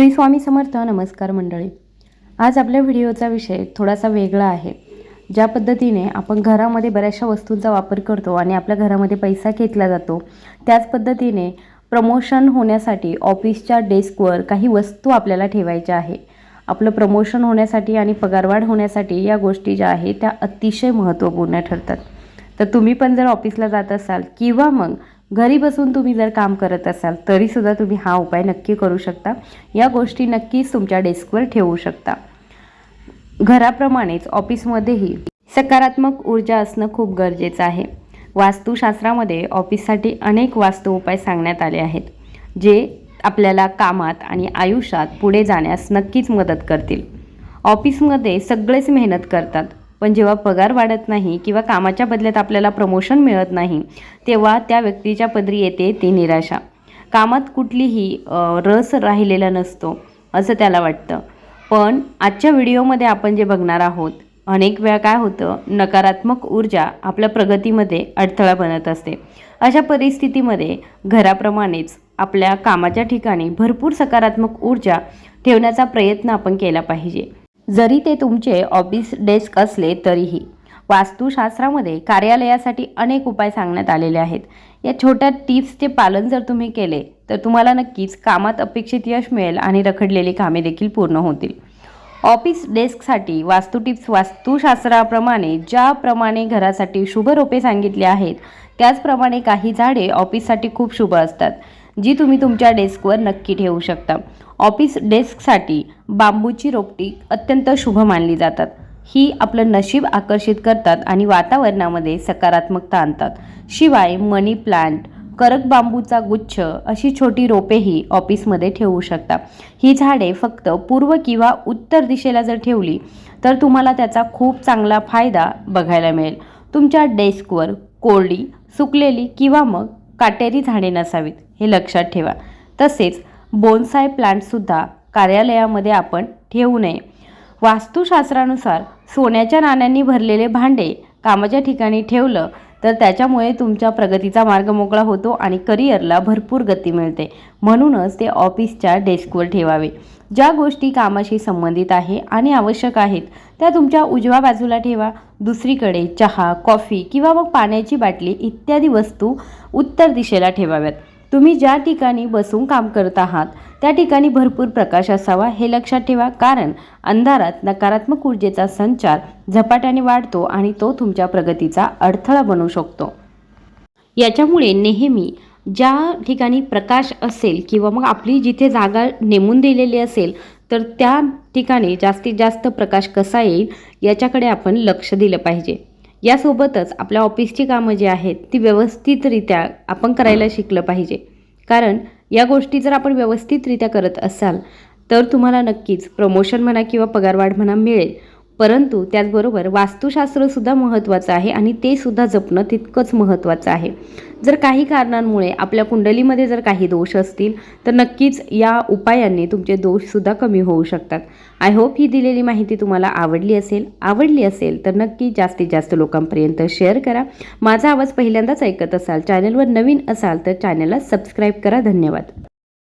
श्री स्वामी समर्थ नमस्कार मंडळी. आज आपल्या व्हिडिओचा विषय थोडासा वेगळा आहे. ज्या पद्धतीने आपण घरामध्ये बऱ्याचशा वस्तूंचा वापर करतो आणि आपल्या घरामध्ये पैसा घेतला जातो त्याच पद्धतीने प्रमोशन होण्यासाठी ऑफिसच्या डेस्कवर काही वस्तू आपल्याला ठेवायच्या आहे. आपलं प्रमोशन होण्यासाठी आणि पगारवाढ होण्यासाठी या गोष्टी ज्या आहेत त्या अतिशय महत्त्वपूर्ण ठरतात. तर तुम्ही पण जर ऑफिसला जात असाल किंवा मग घरी बसून तुम्ही जर काम करत असाल तरीसुद्धा तुम्ही हा उपाय नक्की करू शकता. या गोष्टी नक्कीच तुमच्या डेस्कवर ठेवू शकता. घराप्रमाणेच ऑफिसमध्येही सकारात्मक ऊर्जा असणं खूप गरजेचं आहे. वास्तुशास्त्रामध्ये ऑफिससाठी अनेक वास्तू उपाय सांगण्यात आले आहेत जे आपल्याला कामात आणि आयुष्यात पुढे जाण्यास नक्कीच मदत करतील. ऑफिसमध्ये सगळेच मेहनत करतात पण जेव्हा पगार वाढत नाही किंवा कामाच्या बदल्यात आपल्याला प्रमोशन मिळत नाही तेव्हा त्या व्यक्तीच्या पदरी येते ती निराशा. कामात कुठलीही रस राहिलेला नसतो असं त्याला वाटतं. पण आजच्या व्हिडिओमध्ये आपण जे बघणार आहोत अनेक वेळा काय होतं नकारात्मक ऊर्जा आपल्या प्रगतीमध्ये अडथळा बनत असते. अशा परिस्थितीमध्ये घराप्रमाणेच आपल्या कामाच्या ठिकाणी भरपूर सकारात्मक ऊर्जा ठेवण्याचा प्रयत्न आपण केला पाहिजे. जरी ते तुमचे ऑफिस डेस्क असले तरीही वास्तुशास्त्रामध्ये कार्यालयासाठी अनेक उपाय सांगण्यात आलेले आहेत. या छोट्या टिप्सचे पालन जर तुम्ही केले तर तुम्हाला नक्कीच कामात अपेक्षित यश मिळेल आणि रखडलेली कामे देखील पूर्ण होतील. ऑफिस डेस्कसाठी वास्तू टिप्स वास्तुशास्त्राप्रमाणे ज्याप्रमाणे घरासाठी शुभ रोपे सांगितले आहेत त्याचप्रमाणे काही झाडे ऑफिससाठी खूप शुभ असतात जी तुम्ही तुमच्या डेस्कवर नक्की ठेवू शकता. ऑफिस डेस्कसाठी बांबूची रोपटी अत्यंत शुभ मानली जातात. ही आपलं नशीब आकर्षित करतात आणि वातावरणामध्ये सकारात्मकता आणतात. शिवाय मनी प्लांट करक बांबूचा गुच्छ अशी छोटी रोपेही ऑफिसमध्ये ठेवू शकता. ही झाडे फक्त पूर्व किंवा उत्तर दिशेला जर ठेवली तर तुम्हाला त्याचा खूप चांगला फायदा बघायला मिळेल. तुमच्या डेस्कवर कोरडी सुकलेली किंवा मग काटेरी झाडे नसावीत हे लक्षात ठेवा. तसेच बोनसाय प्लांटसुद्धा कार्यालयामध्ये आपण ठेवू नये. वास्तुशास्त्रानुसार सोन्याच्या नाण्यांनी भरलेले भांडे कामाच्या ठिकाणी ठेवलं तर त्याच्यामुळे तुमच्या प्रगतीचा मार्ग मोकळा होतो आणि करिअरला भरपूर गती मिळते. म्हणूनच ते ऑफिसच्या डेस्कवर ठेवावे. ज्या गोष्टी कामाशी संबंधित आहे आणि आवश्यक आहेत त्या तुमच्या उजव्या बाजूला ठेवा. दुसरीकडे चहा कॉफी किंवा मग पाण्याची बाटली इत्यादी वस्तू उत्तर दिशेला ठेवाव्यात. तुम्ही ज्या ठिकाणी बसून काम करत आहात त्या ठिकाणी भरपूर प्रकाश असावा हे लक्षात ठेवा कारण अंधारात नकारात्मक ऊर्जेचा संचार झपाट्याने वाढतो आणि तो तुमच्या प्रगतीचा अडथळा बनू शकतो. याच्यामुळे नेहमी ज्या ठिकाणी प्रकाश असेल किंवा मग आपली जिथे जागा नेमून दिलेली असेल तर त्या ठिकाणी जास्तीत जास्त प्रकाश कसा येईल याच्याकडे आपण लक्ष दिलं पाहिजे. यासोबतच आपल्या ऑफिसची कामं जी आहेत ती व्यवस्थितरित्या आपण करायला शिकलं पाहिजे. कारण या गोष्टी जर आपण व्यवस्थितरित्या करत असाल तर तुम्हाला नक्कीच प्रमोशन म्हणा किंवा पगारवाढ म्हणा मिळेल. परंतु त्याचबरोबर वास्तुशास्त्रसुद्धा महत्त्वाचं आहे आणि ते सुद्धा जपणं तितकंच महत्त्वाचं आहे. जर काही कारणांमुळे आपल्या कुंडलीमध्ये जर काही दोष असतील तर नक्कीच या उपायांनी तुमचे दोषसुद्धा कमी होऊ शकतात. आय होप ही दिलेली माहिती तुम्हाला आवडली असेल. आवडली असेल तर नक्की जास्तीत जास्त लोकांपर्यंत शेअर करा. माझा आवाज पहिल्यांदाच ऐकत असाल चॅनलवर नवीन असाल तर चॅनलला सबस्क्राईब करा. धन्यवाद.